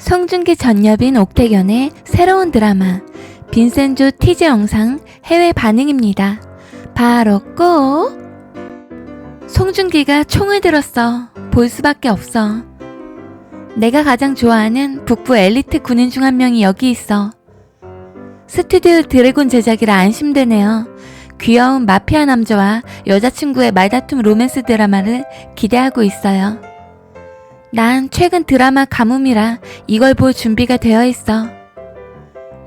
송중기 전여빈 옥태견의 새로운 드라마 빈센조 티저 영상 해외 반응입니다. 바로 꼭 송중기가 총을 들었어. 볼 수밖에 없어. 내가 가장 좋아하는 북부 엘리트 군인 중 한 명이 여기 있어. 스튜디오 드래곤 제작이라 안심되네요. 귀여운 마피아 남자와 여자친구의 말다툼 로맨스 드라마를 기대하고 있어요. 난 최근 드라마 가뭄이라 이걸 볼 준비가 되어 있어.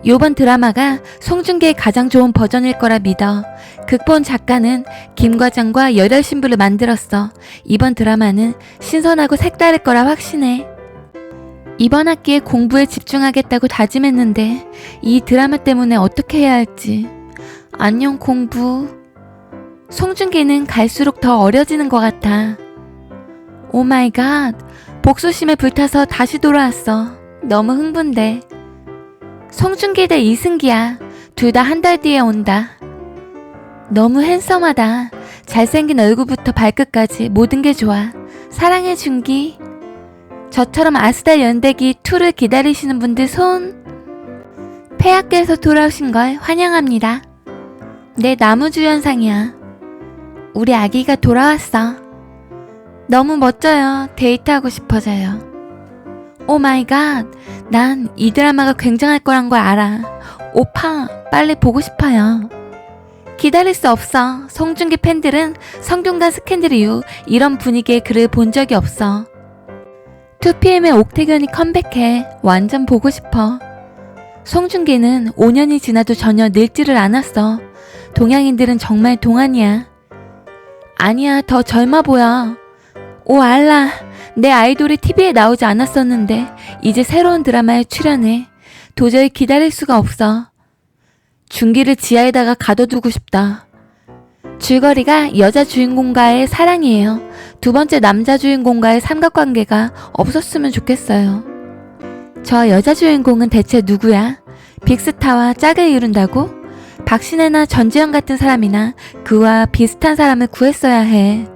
요번 드라마가 송중기의 가장 좋은 버전일 거라 믿어. 극본 작가는 김과장과 열혈 신부를 만들었어. 이번 드라마는 신선하고 색다를 거라 확신해. 이번 학기에 공부에 집중하겠다고 다짐했는데 이 드라마 때문에 어떻게 해야 할지. 안녕 공부. 송중기는 갈수록 더 어려지는 것 같아. 오 마이 갓. 복수심에 불타서 다시 돌아왔어. 너무 흥분돼. 송중기 대 이승기야. 둘 다 한 달 뒤에 온다. 너무 핸섬하다. 잘생긴 얼굴부터 발끝까지 모든 게 좋아. 사랑해 준기. 저처럼 아스달 연대기 2를 기다리시는 분들 손. 폐학교에서 돌아오신 걸 환영합니다. 내 나무주연상이야. 우리 아기가 돌아왔어. 너무 멋져요. 데이트하고 싶어져요. 오 마이 갓. 난 이 드라마가 굉장할 거란 걸 알아. 오빠, 빨리 보고 싶어요. 기다릴 수 없어. 송중기 팬들은 성균관 스캔들 이후 이런 분위기의 글을 본 적이 없어. 2PM의 옥태견이 컴백해. 완전 보고 싶어. 송중기는 5년이 지나도 전혀 늙지를 않았어. 동양인들은 정말 동안이야. 아니야, 더 젊어 보여. 오 알라. 내 아이돌이 TV에 나오지 않았었는데 이제 새로운 드라마에 출연해. 도저히 기다릴 수가 없어. 중기를 지하에다가 가둬두고 싶다. 줄거리가 여자 주인공과의 사랑이에요. 두 번째 남자 주인공과의 삼각관계가 없었으면 좋겠어요. 저 여자 주인공은 대체 누구야? 빅스타와 짝을 이룬다고? 박신혜나 전지현 같은 사람이나 그와 비슷한 사람을 구했어야 해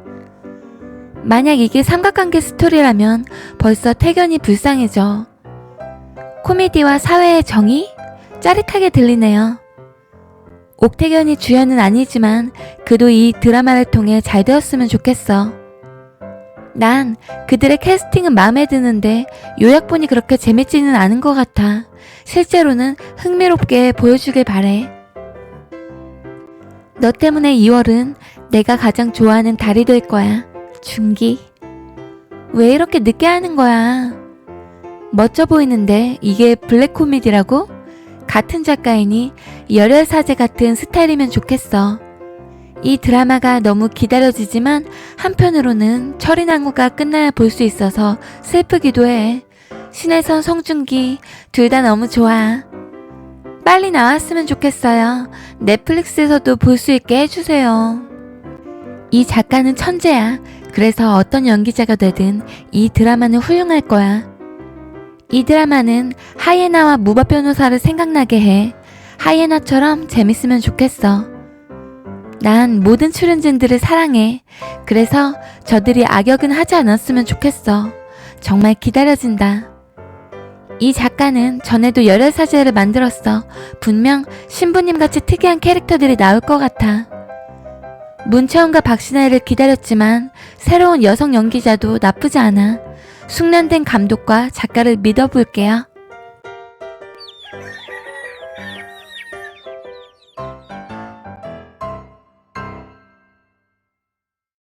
만약 이게 삼각관계 스토리라면 벌써 태견이 불쌍해져. 코미디와 사회의 정의? 짜릿하게 들리네요. 옥태견이 주연은 아니지만 그도 이 드라마를 통해 잘 되었으면 좋겠어. 난 그들의 캐스팅은 마음에 드는데 요약본이 그렇게 재밌지는 않은 것 같아. 실제로는 흥미롭게 보여주길 바래. 너 때문에 2월은 내가 가장 좋아하는 달이 될 거야. 중기. 왜 이렇게 늦게 하는 거야? 멋져 보이는데 이게 블랙 코미디라고? 같은 작가이니 열혈 사제 같은 스타일이면 좋겠어. 이 드라마가 너무 기다려지지만 한편으로는 철인왕후가 끝나야 볼 수 있어서 슬프기도 해. 신혜선, 성준기 둘 다 너무 좋아. 빨리 나왔으면 좋겠어요. 넷플릭스에서도 볼 수 있게 해주세요. 이 작가는 천재야. 그래서 어떤 연기자가 되든 이 드라마는 훌륭할 거야. 이 드라마는 하이에나와 무바 변호사를 생각나게 해. 하이에나처럼 재밌으면 좋겠어. 난 모든 출연진들을 사랑해. 그래서 저들이 악역은 하지 않았으면 좋겠어. 정말 기다려진다. 이 작가는 전에도 열혈 사제를 만들었어. 분명 신부님 같이 특이한 캐릭터들이 나올 것 같아. 문채원과 박신혜를 기다렸지만 새로운 여성 연기자도 나쁘지 않아. 숙련된 감독과 작가를 믿어볼게요.